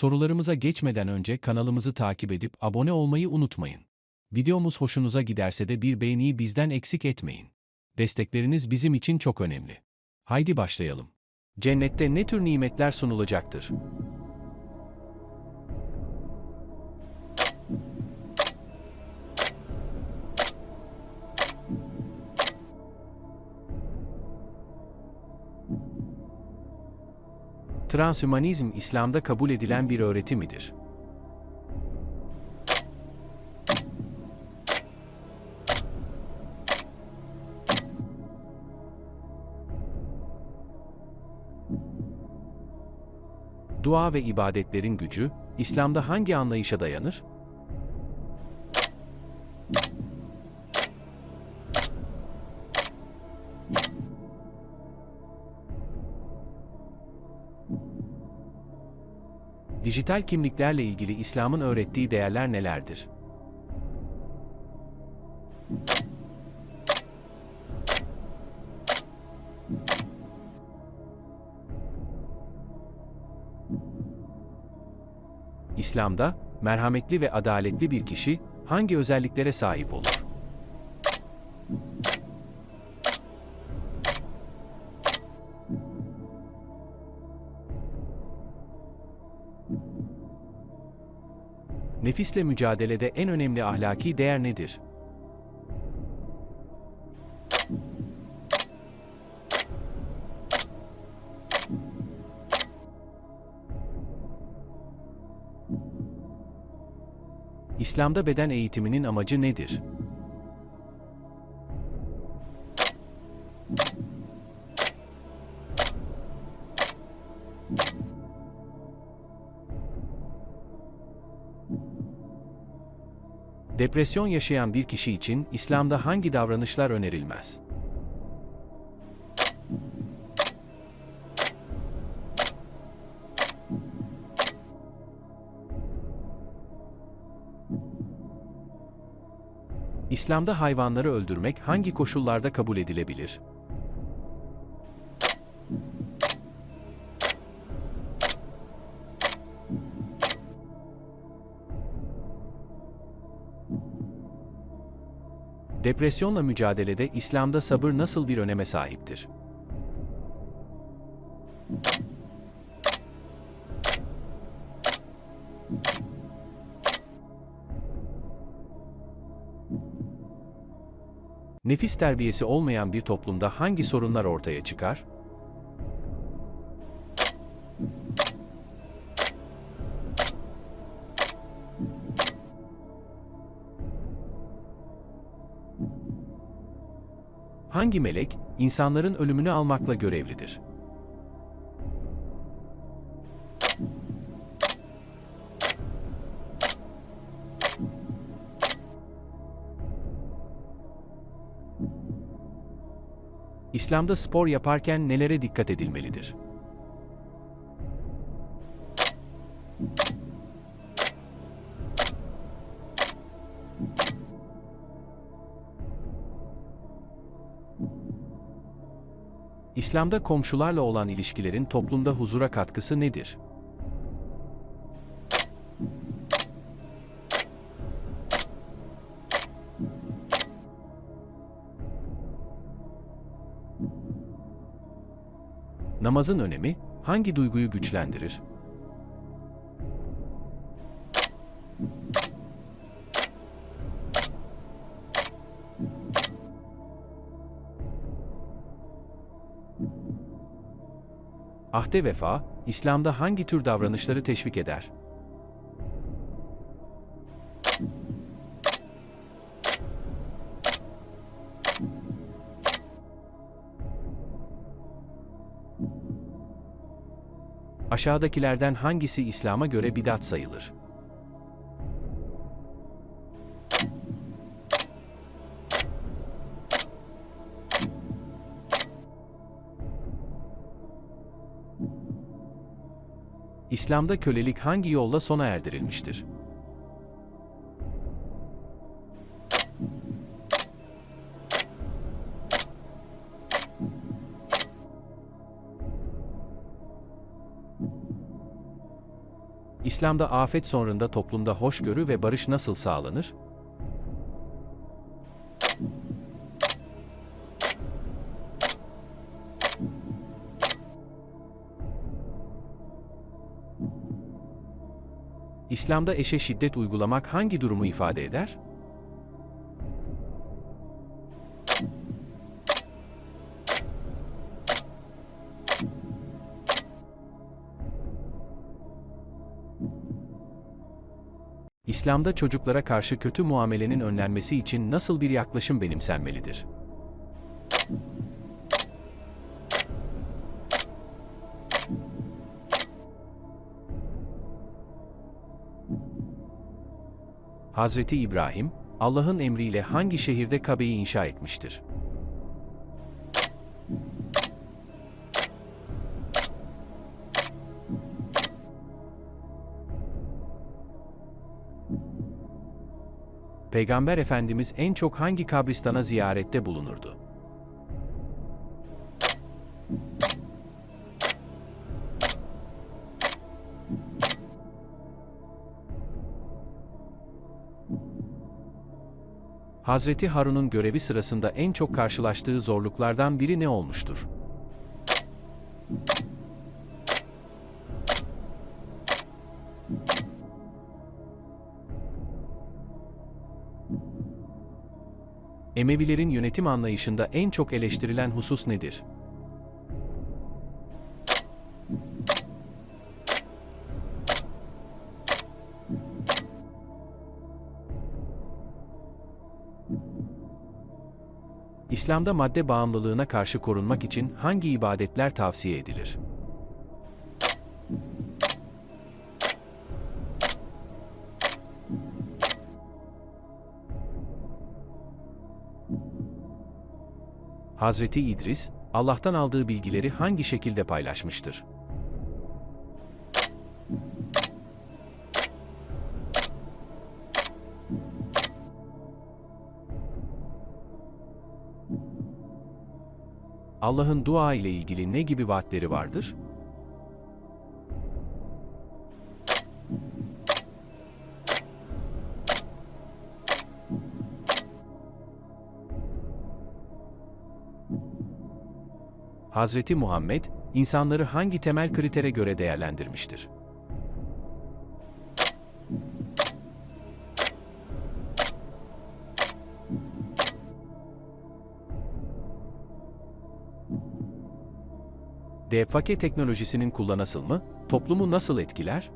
Sorularımıza geçmeden önce kanalımızı takip edip abone olmayı unutmayın. Videomuz hoşunuza giderse de bir beğeniyi bizden eksik etmeyin. Destekleriniz bizim için çok önemli. Haydi başlayalım. Cennette ne tür nimetler sunulacaktır? Transhümanizm İslam'da kabul edilen bir öğreti midir? Dua ve ibadetlerin gücü, İslam'da hangi anlayışa dayanır? Dijital kimliklerle ilgili İslam'ın öğrettiği değerler nelerdir? İslam'da merhametli ve adaletli bir kişi hangi özelliklere sahip olur? Nefisle mücadelede en önemli ahlaki değer nedir? İslam'da beden eğitiminin amacı nedir? Depresyon yaşayan bir kişi için İslam'da hangi davranışlar önerilmez? İslam'da hayvanları öldürmek hangi koşullarda kabul edilebilir? Depresyonla mücadelede İslam'da sabır nasıl bir öneme sahiptir? Nefis terbiyesi olmayan bir toplumda hangi sorunlar ortaya çıkar? Hangi melek insanların ölümünü almakla görevlidir? İslam'da spor yaparken nelere dikkat edilmelidir? İslam'da komşularla olan ilişkilerin toplumda huzura katkısı nedir? Namazın önemi hangi duyguyu güçlendirir? Ahde vefa, İslam'da hangi tür davranışları teşvik eder? Aşağıdakilerden hangisi İslam'a göre bidat sayılır? İslam'da kölelik hangi yolla sona erdirilmiştir? İslam'da afet sonrında toplumda hoşgörü ve barış nasıl sağlanır? İslam'da eşe şiddet uygulamak hangi durumu ifade eder? İslam'da çocuklara karşı kötü muamelenin önlenmesi için nasıl bir yaklaşım benimsenmelidir? Hazreti İbrahim, Allah'ın emriyle hangi şehirde Kabe'yi inşa etmiştir? Peygamber Efendimiz en çok hangi kabristana ziyarette bulunurdu? Hazreti Harun'un görevi sırasında en çok karşılaştığı zorluklardan biri ne olmuştur? Emevilerin yönetim anlayışında en çok eleştirilen husus nedir? İslam'da madde bağımlılığına karşı korunmak için hangi ibadetler tavsiye edilir? Hazreti İdris, Allah'tan aldığı bilgileri hangi şekilde paylaşmıştır? Allah'ın dua ile ilgili ne gibi vaatleri vardır? Hazreti Muhammed, insanları hangi temel kritere göre değerlendirmiştir? Defake teknolojisinin kullanasıl mı, toplumu nasıl etkiler?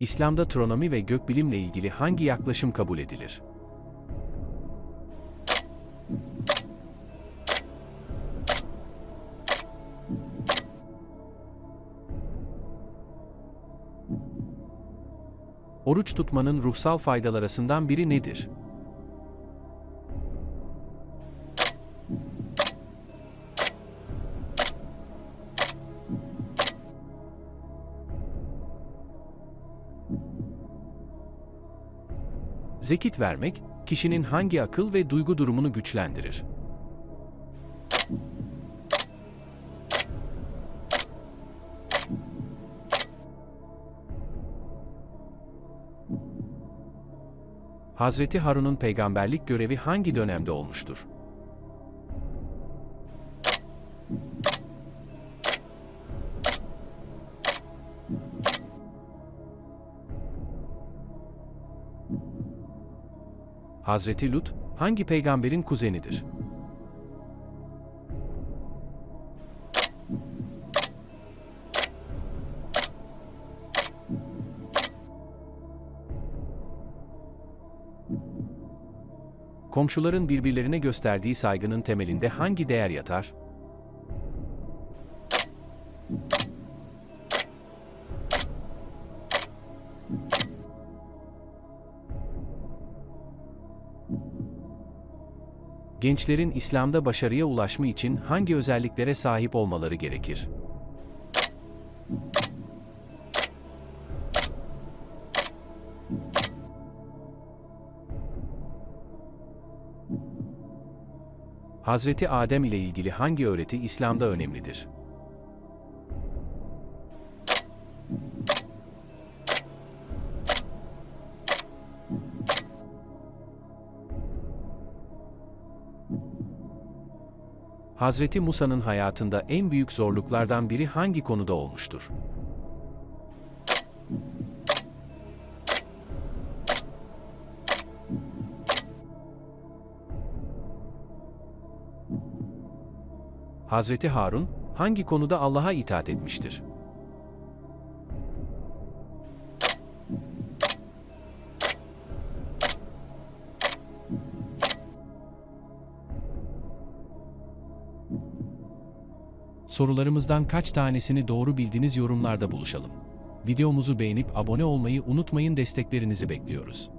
İslam'da tronomi ve gökbilimle ilgili hangi yaklaşım kabul edilir? Oruç tutmanın ruhsal faydalar arasından biri nedir? Zekit vermek, kişinin hangi akıl ve duygu durumunu güçlendirir? Hazreti Harun'un peygamberlik görevi hangi dönemde olmuştur? Hazreti Lut, hangi peygamberin kuzenidir? Komşuların birbirlerine gösterdiği saygının temelinde hangi değer yatar? Gençlerin İslam'da başarıya ulaşma için hangi özelliklere sahip olmaları gerekir? Hazreti Adem ile ilgili hangi öğreti İslam'da önemlidir? Hazreti Musa'nın hayatında en büyük zorluklardan biri hangi konuda olmuştur? Hazreti Harun hangi konuda Allah'a itaat etmiştir? Sorularımızdan kaç tanesini doğru bildiniz yorumlarda buluşalım. Videomuzu beğenip abone olmayı unutmayın desteklerinizi bekliyoruz.